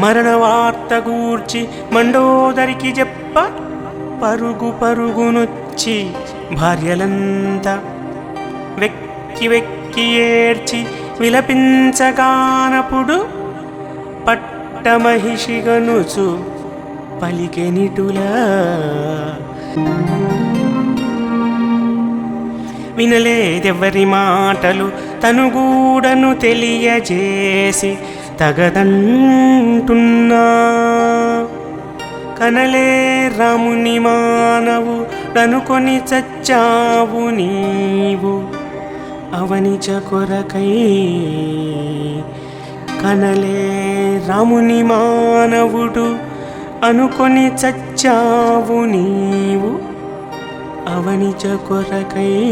మరణ వార్త గూర్చి మండోదరికి చెప్ప పరుగు పరుగునొచ్చి భార్యలంతా వెక్కి వెక్కి ఏడ్చి విలపించగానప్పుడు పట్టమహిషిగనుచు పలికెనిటులా వినలేదెవరి మాటలు తను గూడను తెలియజేసి తగదంటున్నా. కనలే రాముని మానవు అనుకొని చచ్చావు నీవు. అవనిచ కొరకై కనలే రాముని మానవుడు అనుకొని చచ్చావు నీవు. అవనిచ కొరకై